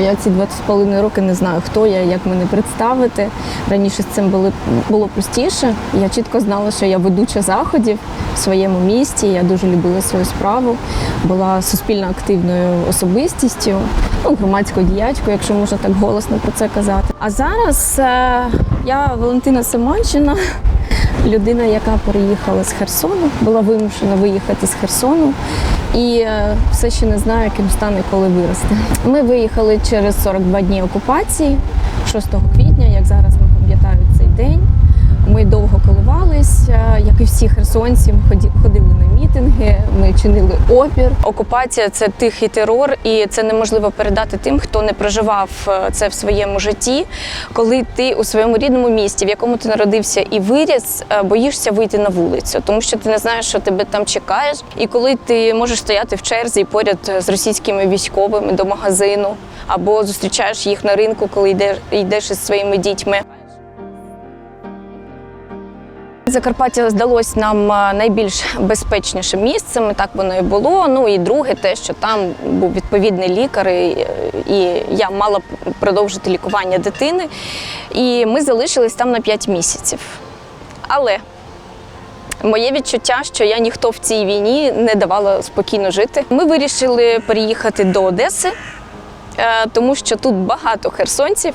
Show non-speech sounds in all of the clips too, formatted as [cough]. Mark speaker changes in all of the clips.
Speaker 1: Я ці 2,5 роки не знаю, хто я, як мене представити. Раніше з цим було, було простіше. Я чітко знала, що я ведуча заходів в своєму місті. Я дуже любила свою справу, була суспільно активною особистістю, ну, громадською діячкою, якщо можна так голосно про це казати. А зараз е, я Валентина Семенщина, людина, яка переїхала з Херсону, була вимушена виїхати з Херсону і е, все ще не знаю, яким стане, коли виросте. Ми виїхали через 42 дні окупації, 6 квітня, як зараз ми пам'ятаємо цей день. І всі херсонці, ми ходили на мітинги, ми чинили опір. Окупація це тихий терор, і це неможливо передати тим, хто не проживав е, це в своєму житті. Коли ти у своєму рідному місті, в якому ти народився і виріс, е, боїшся вийти на вулицю, тому що ти не знаєш, що тебе там чекаєш. І коли ти можеш стояти в черзі поряд з російськими військовими до магазину, або зустрічаєш їх на ринку, коли йдеш, йдеш із своїми дітьми. Закарпаття здалось нам найбільш безпечнішим місцем, так воно і було. Ну і друге, те, що там був відповідний лікар, і, і я мала продовжити лікування дитини. І ми залишились там на 5 місяців. Але Моє відчуття, що я ніхто в цій війні не давала спокійно жити. Ми вирішили переїхати до Одеси, е, тому що тут багато херсонців,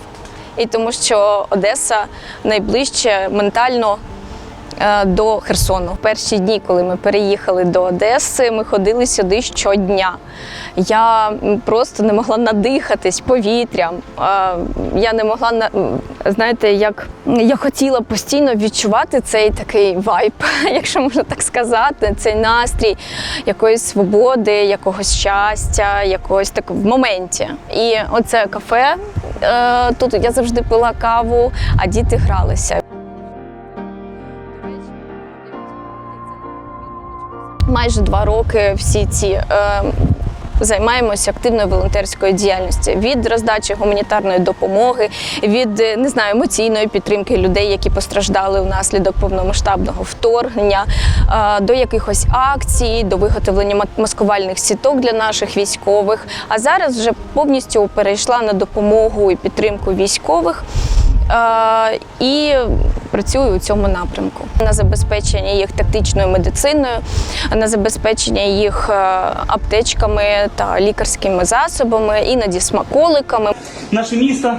Speaker 1: і тому що Одеса найближче ментально е, до Херсону. В перші дні, коли ми переїхали до Одеси, ми ходили сюди щодня. Я просто не могла надихатись повітрям. Е, Я не могла знаєте, як я хотіла постійно відчувати цей такий вайб, [laughs] якщо можна так сказати, цей настрій якоїсь свободи, якогось щастя, якогось так в моменті. І оце кафе. е, Тут я завжди пила каву, а діти гралися. Майже два роки всі ці е, займаємося активною волонтерською діяльністю від роздачі гуманітарної допомоги, від е, не знаю емоційної підтримки людей, які постраждали внаслідок повномасштабного вторгнення, е, до якихось акцій, до виготовлення маскувальних сіток для наших військових. А зараз вже повністю перейшла на допомогу і підтримку військових. І працюю у цьому напрямку на забезпечення їх тактичною медициною, на забезпечення їх е, аптечками та лікарськими засобами, іноді смаколиками.
Speaker 2: Наше місто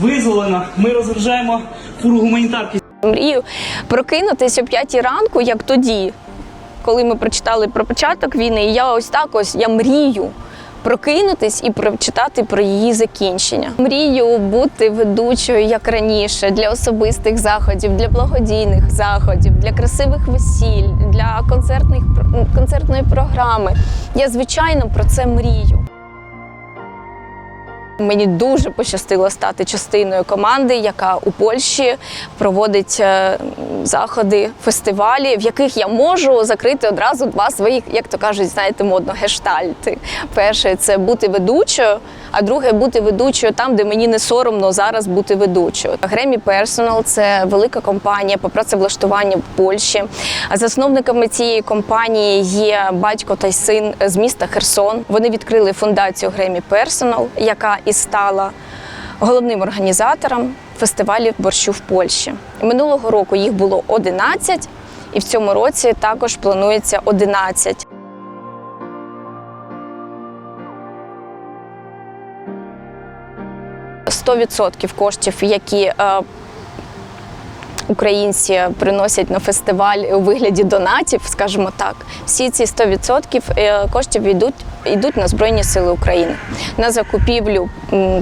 Speaker 2: визволено. Ми розгружаємо фуру гуманітарки.
Speaker 1: Мрію прокинутися о п'ятій ранку, як тоді, коли ми прочитали про початок війни. І я ось так ось я мрію. Прокинутись і прочитати про її закінчення. Мрію бути ведучою як раніше для особистих заходів, для благодійних заходів, для красивих весіль, для концертних концертної програми. Я звичайно про це мрію. Мені дуже пощастило стати частиною команди, яка у Польщі проводить е, заходи, фестивалі, в яких я можу закрити одразу два своїх, як то кажуть, знаєте, модно гештальти. Перше це бути ведучою, а друге бути ведучою там, де мені не соромно зараз бути ведучою. Гремі Personal – це велика компанія по працевлаштуванню в Польщі. Засновниками цієї компанії є батько та син з міста Херсон. Вони відкрили фундацію Гремі Personal, яка і стала головним організатором фестивалів борщу в Польщі. Минулого року їх було 11, і в цьому році також планується 11. Сто відсотків коштів, які е, українці приносять на фестиваль у вигляді донатів, скажімо так, всі ці 100% е, коштів йдуть, йдуть на Збройні Сили України на закупівлю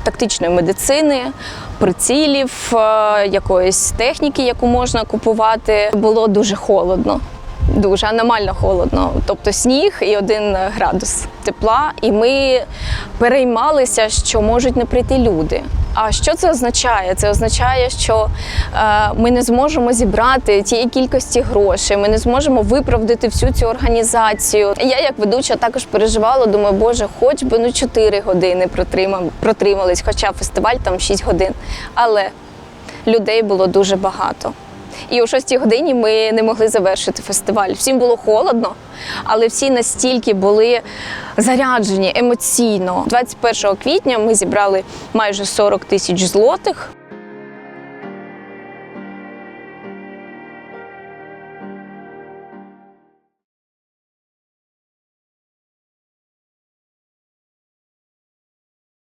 Speaker 1: тактичної медицини, прицілів, е, якоїсь техніки, яку можна купувати. Було дуже холодно. Дуже аномально холодно, тобто сніг і один градус тепла, і ми переймалися, що можуть не прийти люди. А що це означає? Це означає, що е, ми не зможемо зібрати тієї кількості грошей, ми не зможемо виправдати всю цю організацію. Я, як ведуча, також переживала. Думаю, боже, хоч би ну 4 години протримались, хоча фестиваль там 6 годин. Але людей було дуже багато. І о 6 годині ми не могли завершити фестиваль. Всім було холодно, але всі настільки були заряджені емоційно. 21 квітня ми зібрали майже 40 тисяч злотих.